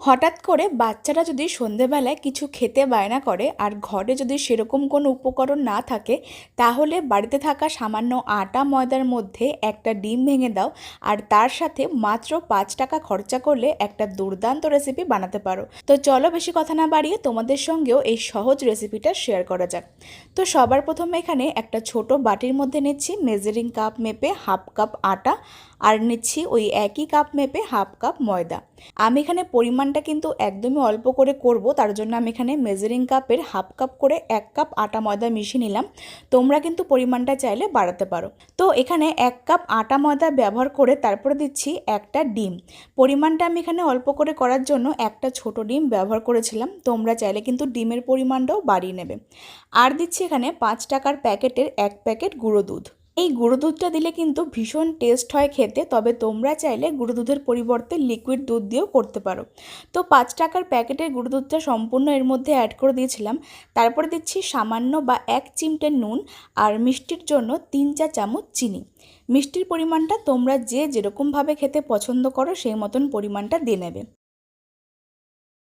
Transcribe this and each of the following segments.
হঠাৎ করে বাচ্চারা যদি সন্ধেবেলায় কিছু খেতে বায়না করে আর ঘরে যদি সেরকম কোনো উপকরণ না থাকে, তাহলে বাড়িতে থাকা সামান্য আটা ময়দার মধ্যে একটা ডিম ভেঙে দাও আর তার সাথে মাত্র পাঁচ টাকা খরচা করলে একটা দুর্দান্ত রেসিপি বানাতে পারো। তো চলো বেশি কথা না বাড়িয়ে তোমাদের সঙ্গেও এই সহজ রেসিপিটা শেয়ার করা যাক। তো সবার প্রথমে এখানে একটা ছোট বাটির মধ্যে নিচ্ছি মেজারিং কাপ মেপে হাফ কাপ আটা আর নিচ্ছি ওই একই কাপ মেপে হাফ কাপ ময়দা। আমি এখানে পরিমাণটা কিন্তু একদমই অল্প করে করব, তার জন্য আমি এখানে মেজারিং কাপের হাফ কাপ করে এক কাপ আটা ময়দা মিশিয়ে নিলাম। তোমরা কিন্তু পরিমাণটা চাইলে বাড়াতে পারো। তো এখানে এক কাপ আটা ময়দা ব্যবহার করে তারপরে দিচ্ছি একটা ডিম। পরিমাণটা আমি এখানে অল্প করে করার জন্য একটা ছোট ডিম ব্যবহার করেছিলাম। তোমরা চাইলে কিন্তু ডিমের পরিমাণটাও বাড়িয়ে নেবে। আর দিচ্ছি এখানে পাঁচ টাকার প্যাকেটের এক প্যাকেট গুঁড়ো দুধ। এই গুঁড়ো দুধটা দিলে কিন্তু ভীষণ টেস্ট হয় খেতে, তবে তোমরা চাইলে গুঁড়ো দুধের পরিবর্তে লিকুইড দুধ দিয়েও করতে পারো। তো পাঁচ টাকার প্যাকেটের গুঁড়ো দুধটা সম্পূর্ণ এর মধ্যে অ্যাড করে দিয়েছিলাম। তারপরে দিচ্ছি সামান্য বা এক চিমটে নুন আর মিষ্টির জন্য তিন চা চামচ চিনি। মিষ্টির পরিমাণটা তোমরা যে যেরকমভাবে খেতে পছন্দ করো সেই মতন পরিমাণটা দিয়ে নেবে।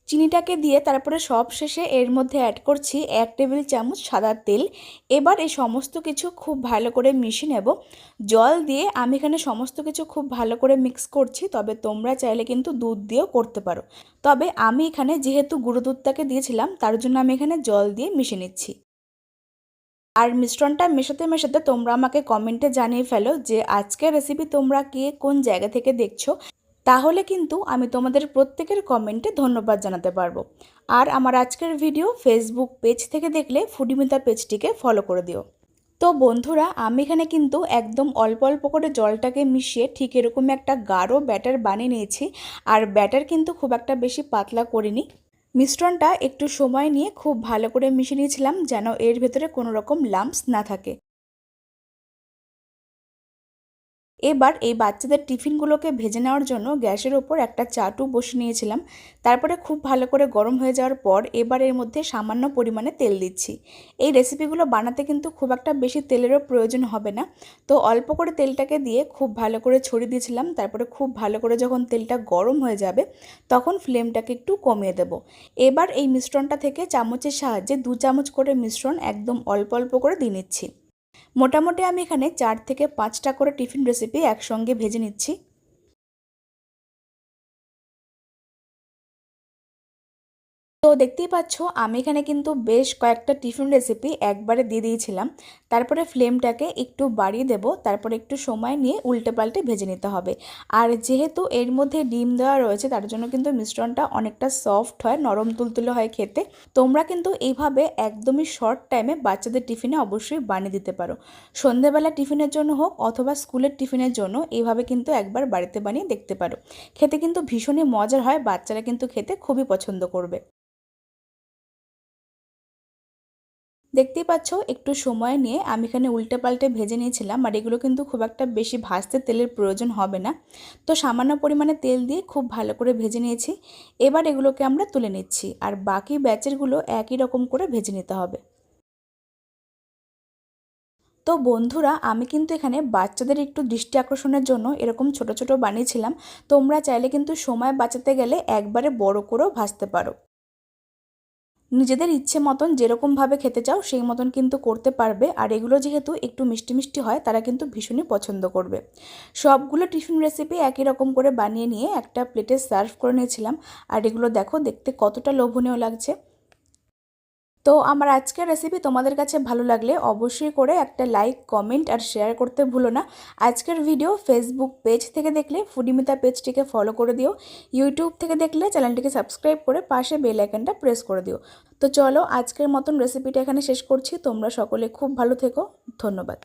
চিনিটাকে দিয়ে তারপরে সব শেষে এর মধ্যে অ্যাড করছি এক টেবিল চামচ সাদা তেল। এবার এই সমস্ত কিছু খুব ভালো করে মিশিয়ে নেব। জল দিয়ে আমি এখানে সমস্ত কিছু খুব ভালো করে মিক্স করছি, তবে তোমরা চাইলে কিন্তু দুধ দিয়েও করতে পারো। তবে আমি এখানে যেহেতু গুঁড়ো দুধটাকে দিয়েছিলাম, তার জন্য আমি এখানে জল দিয়ে মিশিয়ে নিচ্ছি। আর মিশ্রণটা মেশাতে মেশাতে তোমরা আমাকে কমেন্টে জানিয়ে ফেলো যে আজকের রেসিপি তোমরা কে কোন জায়গা থেকে দেখছ। তাহলে কিন্তু আমি তোমাদের প্রত্যেকের কমেন্টে ধন্যবাদ জানাতে পারব। আর আমার আজকের ভিডিও ফেসবুক পেজ থেকে দেখলে ফুডিমিতা পেজটিকে ফলো করে দিও। তো বন্ধুরা, আমি এখানে কিন্তু একদম অল্প অল্প করে জলটাকে মিশিয়ে ঠিক এরকম একটা গাঢ় ব্যাটার বানিয়ে নিয়েছি। আর ব্যাটার কিন্তু খুব একটা বেশি পাতলা করিনি। মিশ্রণটা একটু সময় নিয়ে খুব ভালো করে মিশিয়ে নিয়েছিলাম যেন এর ভেতরে কোনো রকম লাম্পস না থাকে। এবার এই বাচ্চাদের টিফিনগুলোকে ভেজে নেওয়ার জন্য গ্যাসের ওপর একটা চাটু বসে নিয়েছিলাম। তারপরে খুব ভালো করে গরম হয়ে যাওয়ার পর এবার এর মধ্যে সামান্য পরিমাণে তেল দিচ্ছি। এই রেসিপিগুলো বানাতে কিন্তু খুব একটা বেশি তেলেরও প্রয়োজন হবে না। তো অল্প করে তেলটাকে দিয়ে খুব ভালো করে ছড়িয়ে দিয়েছিলাম। তারপরে খুব ভালো করে যখন তেলটা গরম হয়ে যাবে, তখন ফ্লেমটাকে একটু কমিয়ে দেব। এবার এই মিশ্রণটা থেকে চামচের সাহায্যে দু চামচ করে মিশ্রণ একদম অল্প অল্প করে দিয়ে নিচ্ছি। মোটামুটি আমি এখানে চার থেকে পাঁচটা করে টিফিন রেসিপি একসঙ্গে ভেজে নিচ্ছি। তো দেখতেই পাচ্ছ, আমি এখানে কিন্তু বেশ কয়েকটা টিফিন রেসিপি একবারে দিয়ে দিয়েছিলাম। তারপরে ফ্লেমটাকে একটু বাড়িয়ে দেব, তারপরে একটু সময় নিয়ে উল্টে পাল্টে ভেজে নিতে হবে। আর যেহেতু এর মধ্যে ডিম দেওয়া রয়েছে, তার জন্য কিন্তু মিশ্রণটা অনেকটা সফট হয়, নরম তুলতুলে হয় খেতে। তোমরা কিন্তু এইভাবে একদমই শর্ট টাইমে বাচ্চাদের টিফিনে অবশ্যই বানিয়ে দিতে পারো। সন্ধেবেলা টিফিনের জন্য হোক অথবা স্কুলের টিফিনের জন্য, এইভাবে কিন্তু একবার বাড়িতে বানিয়ে দেখতে পারো। খেতে কিন্তু ভীষণই মজার হয়, বাচ্চারা কিন্তু খেতে খুবই পছন্দ করবে। দেখতেই পাচ্ছ, একটু সময় নিয়ে আমি এখানে উল্টে পাল্টে ভেজে নিয়েছিলাম, আর এগুলো কিন্তু খুব একটা বেশি ভাজতে তেলের প্রয়োজন হবে না। তো সামান্য পরিমাণে তেল দিয়ে খুব ভালো করে ভেজে নিয়েছি। এবার এগুলোকে আমরা তুলে নিচ্ছি, আর বাকি ব্যাচেরগুলো একই রকম করে ভেজে নিতে হবে। তো বন্ধুরা, আমি কিন্তু এখানে বাচ্চাদের একটু দৃষ্টি আকর্ষণের জন্য এরকম ছোট ছোট বানিয়েছিলাম। তোমরা চাইলে কিন্তু সময় বাঁচাতে গেলে একবারে বড় করেও ভাজতে পারো। নিজেদের ইচ্ছে মতন যেরকমভাবে খেতে চাও, সেই মতন কিন্তু করতে পারবে। আর এগুলো যেহেতু একটু মিষ্টি মিষ্টি হয়, তারা কিন্তু ভীষণই পছন্দ করবে। সবগুলো টিফিন রেসিপি একই রকম করে বানিয়ে নিয়ে একটা প্লেটে সার্ভ করে নিয়েছিলাম। আর এগুলো দেখো, দেখতে কতটা লোভনীয় লাগছে। তো আমার আজকের রেসিপি তোমাদের কাছে ভালো লাগলে অবশ্যই করে একটা লাইক কমেন্ট আর শেয়ার করতে ভুলো না। আজকের ভিডিও ফেসবুক পেজ থেকে দেখলে ফুডিমিতা পেজটিকে ফলো করে দিও। ইউটিউব থেকে দেখলে চ্যানেলটিকে সাবস্ক্রাইব করে পাশে বেল আইকনটা প্রেস করে দিও। তো চলো আজকের মতন রেসিপিটা এখানে শেষ করছি। তোমরা সকলে খুব ভালো থেকো। ধন্যবাদ।